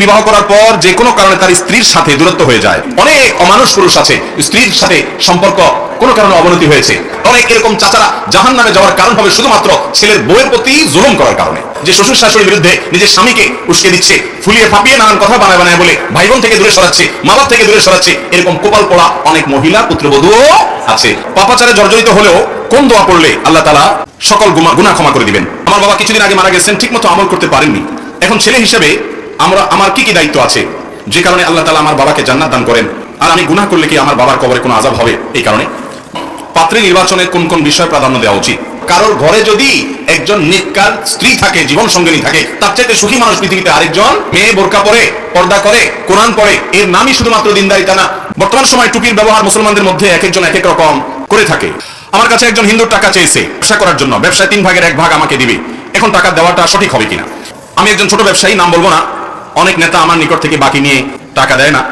বিবাহ করার পর যে কোনো কারণে তার স্ত্রীর সাথে দূরত্ব হয়ে যায়। অনেক অমানুষ পুরুষ আছে, স্ত্রীর সাথে সম্পর্ক কোনো কারণে অবনতি হয়েছে। অনেক এরকম চাচারা জাহান নামে যাওয়ার কারণ হবে শুধুমাত্র ছেলের বউয়ের প্রতি জুলুম করার কারণে। যে শ্বশুর শাশুড়ির বিরুদ্ধে নিজের স্বামীকে উস্কে দিচ্ছে, ফুলিয়ে ফাঁপিয়ে নানান কথা বানায় বানায় বলে ভাই বোন থেকে দূরে সরাচ্ছে, মা বাপ থেকে দূরে সরাচ্ছে, এরকম কোপাল পড়া অনেক মহিলা, পুত্রবধূও আছে। পাপাচারে জর্জরিত হলেও কোন দোয়া পড়লে আল্লাহ তালা সকল গুনাহ ক্ষমা করে দিবেন। আমার বাবা কিছুদিন আগে মারা গেছেন ঠিক মতো আমল করতে পারেননি। এখন ছেলে হিসেবে আমরা, আমার কি কি দায়িত্ব আছে? যে কারণে আল্লাহ তালা আমার বাবাকে জান্নাত দান করেন। আর আমি গুনাহ করলে কি আমার বাবার কবরে কোনো আজাব হবে? এই কারণে। পাত্রী নির্বাচনে কোন কোন বিষয় প্রাধান্য দেওয়া উচিত? কারোর ঘরে যদি একজন নিকার স্ত্রী থাকে, জীবন সঙ্গিনী থাকে, তার চাইতে সুখী মানুষ পৃথিবীতে আরেকজন মেয়ে বোরকা পরে, পর্দা করে, কোরআন পরে এর নামই শুধুমাত্র দিনদারিতা না। বর্তমান সময় টুপির ব্যবহার মুসলমানদের মধ্যে এক একজন এক এক রকম করে থাকে। আমার কাছে একজন হিন্দুর টাকা চেয়েছে ব্যবসা করার জন্য। ব্যবসায় তিন ভাগের এক ভাগ আমাকে দিবে। এখন টাকা দেওয়াটা সঠিক হবে কিনা? আমি একজন ছোট ব্যবসায়ী, নাম বলব না। অনেক নেতা আমার নিকট থেকে বাকি নিয়ে টাকা দেয় না,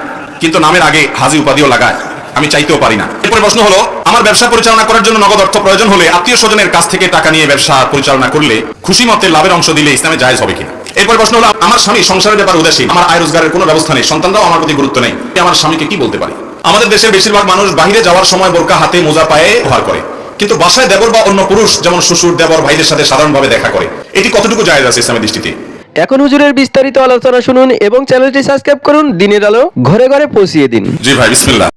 কিন্তু নামের আগে হাজি উপাধিও লাগায়। আমি চাইতেও পারি না। এরপরে প্রশ্ন হলো, আমার ব্যবসা পরিচালনা করার জন্য নগদ অর্থ প্রয়োজন হলে আত্মীয় স্বজনের কাছ থেকে টাকা নিয়ে ব্যবসা পরিচালনা করলে খুশি মতে লাভের অংশ দিলে ইসলামে জায়েজ হবে কিনা? এরপর প্রশ্ন হলো, আমার স্বামী সংসারের ব্যাপার উদাসীন, আমার আয় রোজগারের কোনো ব্যবস্থা নেই, সন্তানরাও আমার প্রতি গুরুত্ব নেই। আমার স্বামীকে কি বলতে পারি? আমাদের দেশের বেশিরভাগ মানুষ বাইরে যাওয়ার সময় বোরকা হাতে মোজা পায়ে ব্যবহার করে। কিন্তু বাসায় দেবর বা অন্য পুরুষ, যেমন শ্বশুর, দেবর ভাইদের সাথে সাধারণভাবে দেখা করে। এটি কতটুকু জায়েজ আছে ইসলামের দৃষ্টিতে? এখন হুজুরের বিস্তারিত আলোচনা শুনুন এবং চ্যানেলটি সাবস্ক্রাইব করুন, দিনের আলো ঘরে ঘরে পৌঁছিয়ে দিন। জি ভাই, বিসমিল্লাহ।